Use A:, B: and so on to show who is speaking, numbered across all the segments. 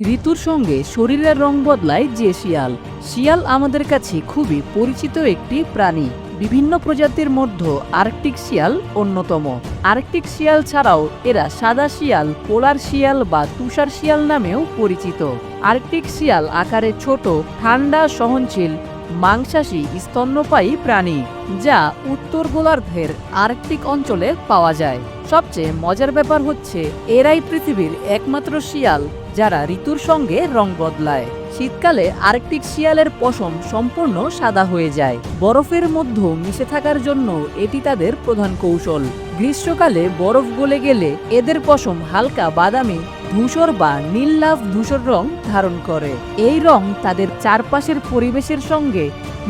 A: ঋতুর সঙ্গে শরীরের রং বদলায় যে শিয়াল। শিয়াল আমাদের কাছে খুবই পরিচিত একটি প্রাণী। বিভিন্ন প্রজাতির মধ্যে আর্কটিক শিয়াল অন্যতম। আর্কটিক শিয়াল ছাড়াও এরা সাদা শিয়াল, পোলার শিয়াল বা তুষার শিয়াল নামেও পরিচিত। আর্কটিক শিয়াল আকারে ছোট, ঠান্ডা, সহনশীল, মাংসাশী, স্তন্যপায়ী প্রাণী, যা উত্তর গোলার্ধের আর্কটিক অঞ্চলে পাওয়া যায়। সবচেয়ে মজার ব্যাপার হচ্ছে, এরাই পৃথিবীর একমাত্র শিয়াল। যারা ঋতুর সঙ্গে রং বদলায়। শীতকালে আর্কটিক শিয়ালের পশম সম্পূর্ণ সাদা হয়ে যায়। বরফের মধ্যে মিশে থাকার জন্য এটি তাদের প্রধান কৌশল। গ্রীষ্মকালে বরফ গলে গেলে এদের পশম হালকা বাদামি, ধূসর বা নীল লাভ ধূসর রং ধারণ করে। এই রং তাদের চারপাশের পরিবেশের সঙ্গে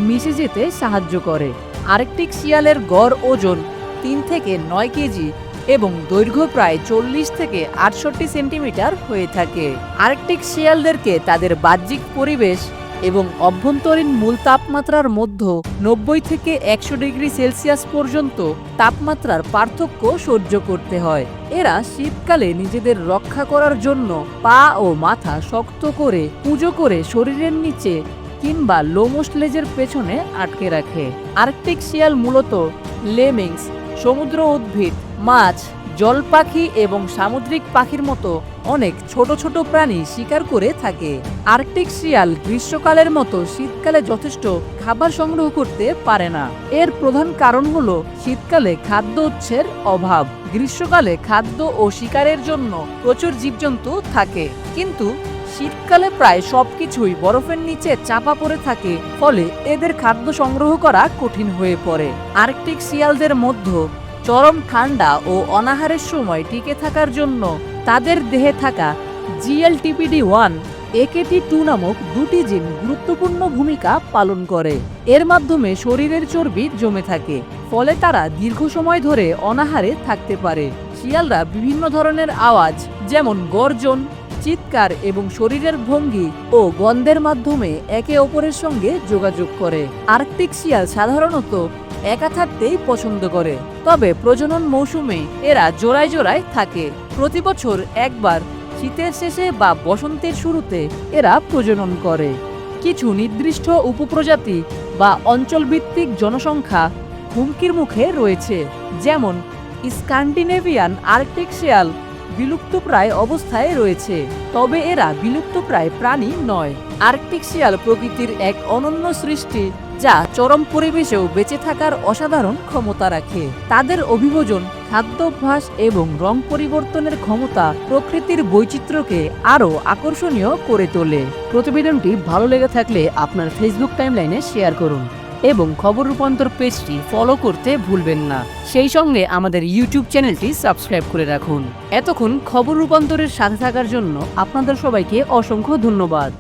A: মিশে যেতে সাহায্য করে। আর্কটিক শিয়ালের গড় ওজন তিন থেকে নয় কেজি এবং দৈর্ঘ্য প্রায় চল্লিশ থেকে আটষট্টি সেন্টিমিটার হয়ে থাকে। আর্কটিক শিয়ালদেরকে তাদের বাহ্যিক পরিবেশ এবং অভ্যন্তরীণ মূল তাপমাত্রার মধ্যে নব্বই থেকে একশো ডিগ্রি সেলসিয়াস পর্যন্ত তাপমাত্রার পার্থক্য সহ্য করতে হয়। এরা শীতকালে নিজেদের রক্ষা করার জন্য পা ও মাথা শক্ত করে পুজো করে শরীরের নিচে কিংবা লোমস লেজের পেছনে আটকে রাখে। আর্কটিক শিয়াল মূলত লেমিংস, সমুদ্র উদ্ভিদ মাছ, জল পাখি এবং সামুদ্রিক পাখির মতো অনেক ছোট ছোট প্রাণী শিকার করে থাকে। আর্কটিক শিয়াল গ্রীষ্মকালের মতো শীতকালে যথেষ্ট খাবার সংগ্রহ করতে পারে না। এর প্রধান কারণ হলো শীতকালে খাদ্য উৎসের অভাব। গ্রীষ্মকালে খাদ্য ও শিকারের জন্য প্রচুর জীবজন্তু থাকে। কিন্তু শীতকালে প্রায় সবকিছুই বরফের নিচে চাপা পড়ে থাকে, ফলে এদের খাদ্য সংগ্রহ করা কঠিন হয়ে পড়ে। আর্কটিক শিয়ালদের মধ্যে চরম ঠান্ডা ও অনাহারের সময় টিকে থাকার জন্য তাদের দেহে থাকা জিএলটিপিডি ওয়ান একেটি টু নামক দুটি জিন গুরুত্বপূর্ণ ভূমিকা পালন করে। এর মাধ্যমে শরীরের চর্বি জমে থাকে, ফলে তারা দীর্ঘ সময় ধরে অনাহারে থাকতে পারে। শিয়ালরা বিভিন্ন ধরনের আওয়াজ, যেমন গর্জন, চিৎকার এবং শরীরের ভঙ্গি ও গন্ধের মাধ্যমে একে অপরের সঙ্গে যোগাযোগ করে। আর্কটিক শিয়াল সাধারণত একা থাকতেই পছন্দ করে। তবে প্রজনন মৌসুমে এরা জোড়ায় জোড়ায় থাকে। প্রতি বছর একবার শীতের শেষে বা বসন্তের শুরুতে এরা প্রজনন করে। কিছু নির্দিষ্ট উপপ্রজাতি বা অঞ্চলভিত্তিক জনসংখ্যা হুমকির মুখে রয়েছে, যেমন স্ক্যান্ডিনেভিয়ান আর্কটিক শেয়াল বিলুপ্তপ্রায় অবস্থায় রয়েছে, তবে এরা বিলুপ্তপ্রায় প্রাণী নয়। আর্কটিক শিয়াল প্রকৃতির এক অনন্য সৃষ্টি, যা চরম পরিবেশেও বেঁচে থাকার অসাধারণ ক্ষমতা রাখে। তাদের অভিভোজন, খাদ্যাভ্যাস এবং রং পরিবর্তনের ক্ষমতা প্রকৃতির বৈচিত্র্যকে আরও আকর্ষণীয় করে তোলে। প্রতিবেদনটি ভালো লেগে থাকলে আপনার ফেসবুক টাইমলাইনে শেয়ার করুন এবং খবর রূপান্তর পেজটি ফলো করতে ভুলবেন না। সেই সঙ্গে আমাদের ইউটিউব চ্যানেলটি সাবস্ক্রাইব করে রাখুন। এতক্ষণ খবর রূপান্তরের সাথে থাকার জন্য আপনাদের সবাইকে অসংখ্য ধন্যবাদ।